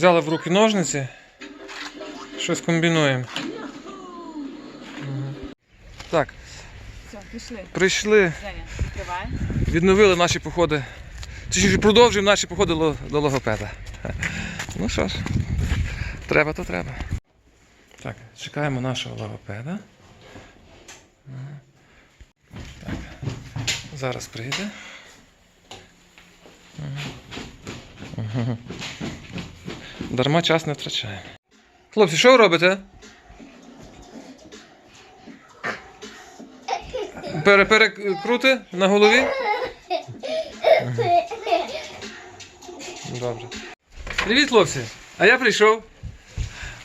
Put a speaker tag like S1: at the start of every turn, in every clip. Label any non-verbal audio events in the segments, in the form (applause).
S1: Взяли в руки ножниці. Щось комбінуємо. Так,
S2: Все, пішли.
S1: прийшли, відновили наші походи. Чи продовжуємо наші походи до, логопеда. Ну що ж, треба, то треба. Так, чекаємо нашого логопеда. Так. Зараз прийде. Ага. Дарма час не втрачаємо. Хлопці, що ви робите? Пере, перекрути на голові? Добре. Привіт, хлопці! А я прийшов.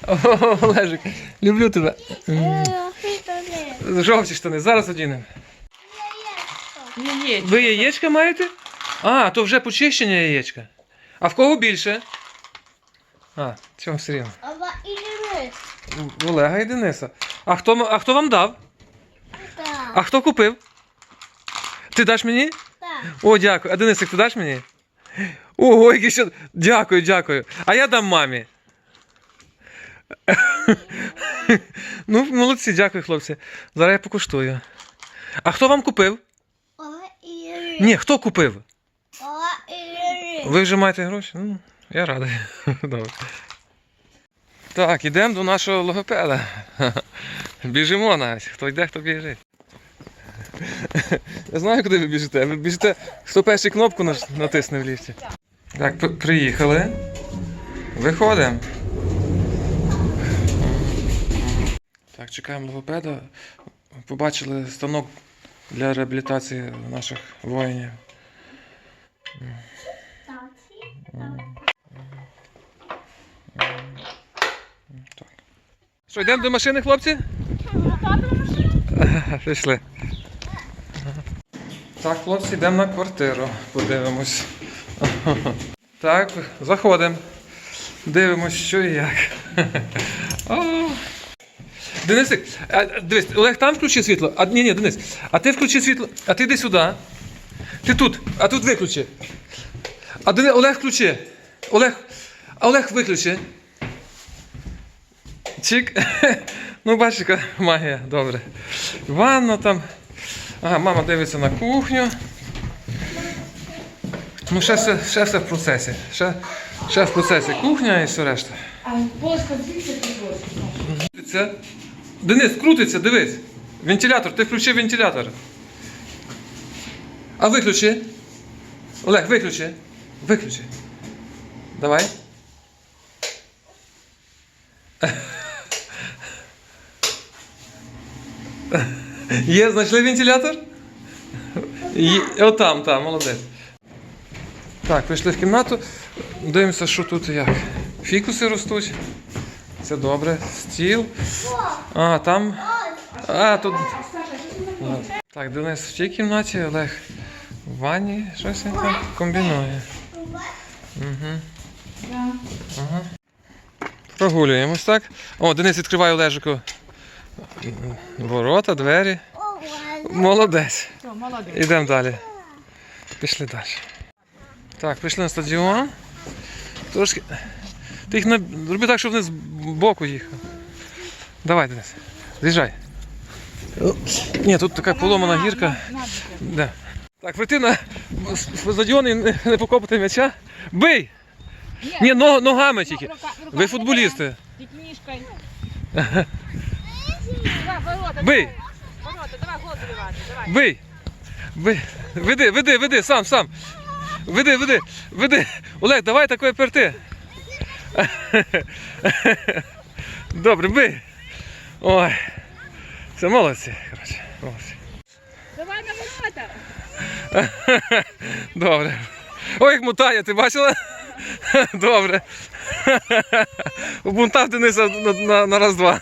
S1: О, Олежик, люблю тебе. Жовті штани, зараз одінемо. Ви яєчка маєте? А, то вже почищення яєчка. А в кого більше? А, цьому все рівно.
S3: Ава Ірини.
S1: У Олега і Дениса. А хто, а хто вам дав?
S3: Так.
S1: А хто купив? Ти даш мені?
S3: Так.
S1: О, дякую. А Денисик, ти даш мені? Ого, який ще. Дякую, дякую. А я дам мамі. (laughs) ну, молодці, дякую, хлопці. Зараз я покуштую. А хто вам купив?
S3: Ава Ірини.
S1: Ні, хто купив?
S3: Ава Ірини.
S1: Ви вже маєте гроші? Ну, я радий. (laughs) Добре. Так, ідемо до нашого логопеда. (laughs) Біжимо навіть. Хто йде, хто біжить. (laughs) Я знаю, куди ви біжите. Ви біжите, хто першу кнопку натисне в ліфті. Так, приїхали. Виходимо. Так, чекаємо логопеда. Побачили станок для реабілітації наших воїнів. Що, йдемо до машини, хлопці? Пішли. Так, хлопці, йдемо на квартиру. Подивимось. Так, заходимо. Дивимось, що і як. Денисик, дивись, Олег там включи світло. А, ні, ні, Денис, а ти включи світло. А ти йди сюди. Ти тут, а тут виключи. А Денис, Олег включи. Олег, Олег виключи. Чик. (laughs) Ну, бачиш, яка магія, добре. Ванна там. Ага, мама дивиться на кухню. Ну, ще, все- ще все в процесі. Ще, ще в процесі кухня і все решта.
S2: А полоска звідси.
S1: Крутиться. Денис, крутиться, дивись. Вентилятор, ти включив вентилятор. А виключи. Олег, виключи. Виключи. Давай. Є, знайшли вентилятор? Є, отам, там, молодець. Так, прийшли в кімнату. Дивимося, що тут як. Фікуси ростуть. Це добре. Стіл. А, там. А, тут. Так, Денис в тій кімнаті, Олег в ванні. Щось він там комбінує. Угу. Ага. Прогулюємось, так? О, Денис відкриває Олежику ворота, двері. Молодець. Ідемо далі. Пішли далі. Так, прийшли на стадіон. Трошки. Ти їх на... роби так, щоб вони з боку їхали. Давай, Денис. З'їжджай. Ні, тут така поломана гірка. Да. Так, прийти на стадіон і не, не покопати м'яча. Бий! Ні, ногами тільки. Ви футболісти.
S2: Ніжкою. (laughs) Ворота,
S1: Бий!
S2: Ворота, давай гол забивати, давай.
S1: Бий! Бий! Веди, веди, веди, сам, сам. Веди, веди, веди. Олег, давай такої перти. Добре, бий. Ой. Все, молодці. Коротше, молодці.
S2: Давай на ворота.
S1: Добре. Ой, як мутає, ти бачила? Добре. Убунтав Дениса на, на, на раз-два.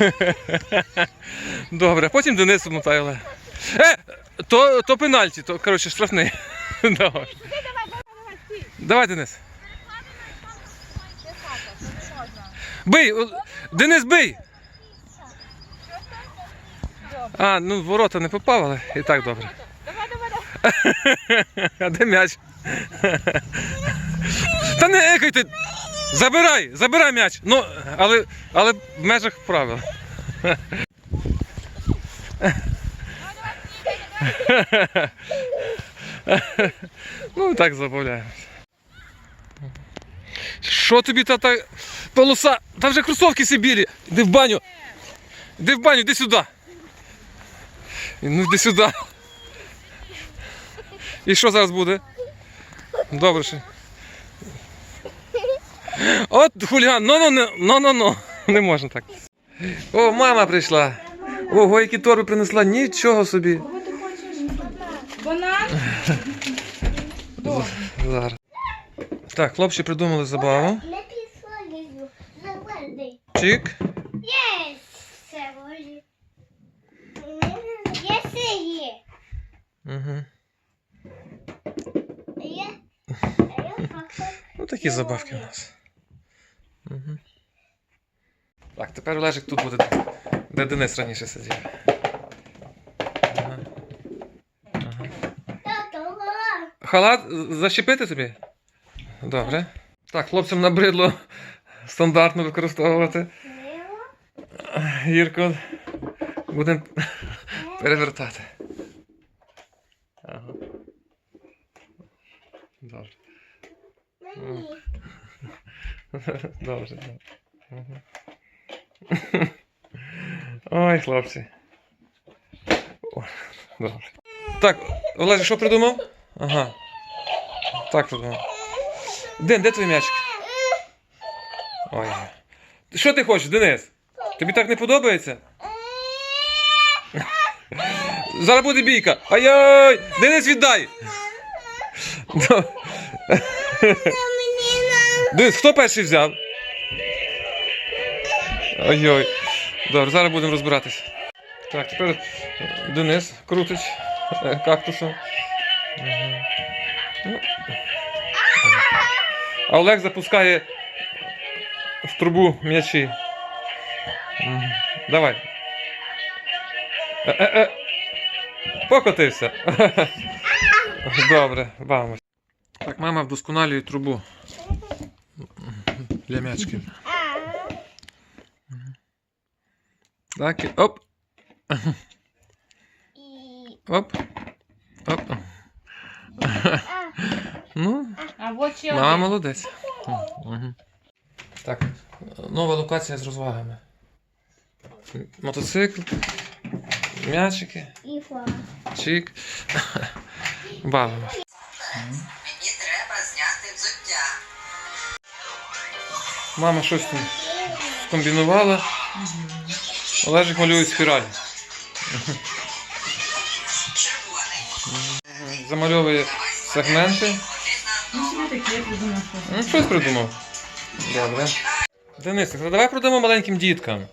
S1: (laughs) Добре, потім Денис мутає. Е, то, то пенальті, то, коротше, штрафний. (laughs) Давай. Давай, Денис. Бий! Денис, бий! А, ну ворота не попав, але і так добре.
S2: Давай, давай, давай.
S1: А де м'яч? (laughs) Та не екайте! Забирай! Забирай м'яч! Ну, але, але в межах правил. Ну, так забавляємося. Що тобі та та полоса? Там вже кросовки всі білі. Іди в баню. Іди в баню, іди сюди. Ну йди сюди. І що зараз буде? Добре. ще. От хуліган, ну ну ну ну ну Не можна так. О, мама прийшла. Ого, які торби принесла, нічого собі.
S2: Банан?
S1: Зараз. Так, хлопці придумали забаву. Чик.
S3: Є. Волі. Є.
S1: Угу. Ну такі забавки у нас. Угу. Так, тепер Олежик тут буде, де Денис раніше сидів. Ага. Халат защепити тобі? Добре. Так, хлопцям набридло стандартно використовувати. Гірко. Будемо перевертати. Ага. Добре.
S3: Мені. (laughs)
S1: Добре, добре. Ой, хлопці. О, Добре. Так, Олеже, що придумав? Ага. Так придумав. Ден, де твій м'ячик? Ой. Що ти хочеш, Денис? Тобі так не подобається? (laughs) Зараз буде бійка. Ай-яй! Денис, віддай! (laughs) Денис, хто перший взяв? Ой-ой. Добре, зараз будемо розбиратися. Так, тепер Денис крутить е, кактусом. Ну. А Олег запускає в трубу м'ячі. Давай. Е-е-е. Покотився. (laughs) Добре, бавимось. Так, мама вдосконалює трубу для м'ячків. Так, оп. Оп. Оп. Ну, мама молодець. Так, нова локація з розвагами. Мотоцикл, м'ячики,
S3: І фа.
S1: чик. Бавимось.
S4: Мені треба зняти взуття.
S1: Мама щось там скомбінувала. Олежик малює спіраль. Замальовує сегменти. Ну, щось придумав. Добре. Денис, так давай продамо маленьким діткам.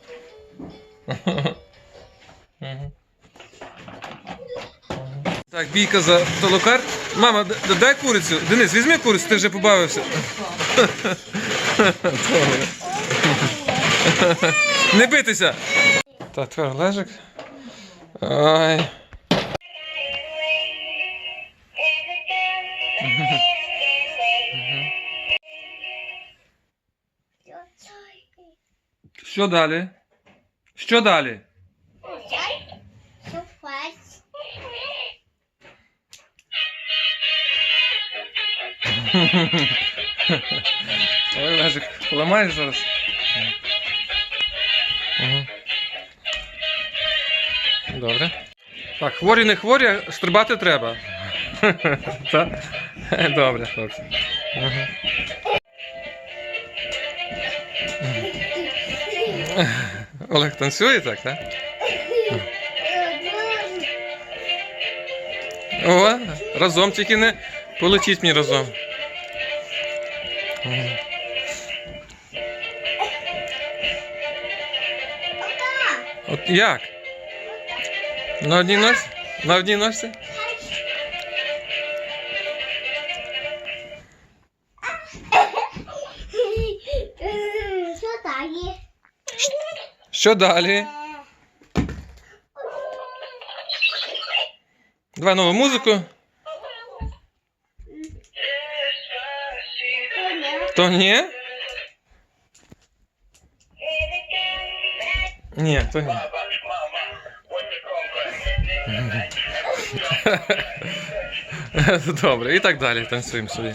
S1: Так, бійка за толокар. Мама, дай курицю. Денис, візьми курицю, ти вже побавився. Не битися. Так, тепер лежик. Ай. Що далі? Що далі? (laughs) (laughs) Ой, Лежик, ламаєш зараз? Добре. Так, хворі не хворі, стрибати треба. (laughs) Добре, хлопці. Олег танцює так, так? О, разом тільки не полетіть мені разом. Мгм. От як? На одній носі? На одній носі?
S3: Що далі?
S1: Що далі? Давай нову музику. То ні? Ні, то ні. Добре, і так далі танцюємо собі.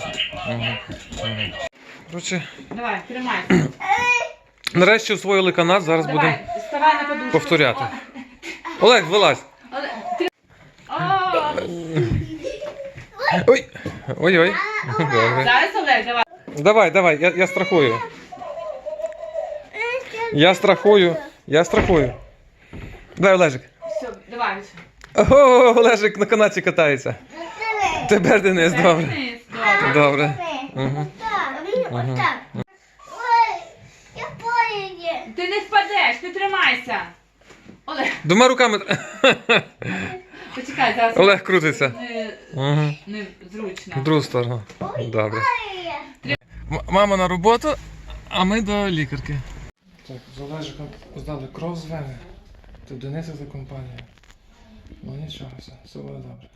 S1: Коротше,
S2: Давай, тримай.
S1: нарешті освоїли канат, зараз будемо
S2: Давай, на подушку.
S1: повторяти. Олег, вилазь.
S2: О,
S1: Ой. Ой-ой. Добре.
S2: Зараз Олег, давай.
S1: Давай, давай, я, я страхую. Я страхую. Я страхую. Давай, Олежик.
S2: Все, давай.
S1: Ого, Олежик на канаті катається. Тепер Денис, добре.
S2: Добре.
S3: Я поїду.
S2: Ти не впадеш, ти тримайся. Олег,
S1: Двома руками.
S2: почекай, зараз
S1: Олег крутиться.
S2: не,
S1: Угу.
S2: не зручно.
S1: В другу сторону. Добре. Мама на роботу, а ми до лікарки. Так, залежить, здали кров з вени. то Дениса за компанію. Ну нічого, все, все буде добре.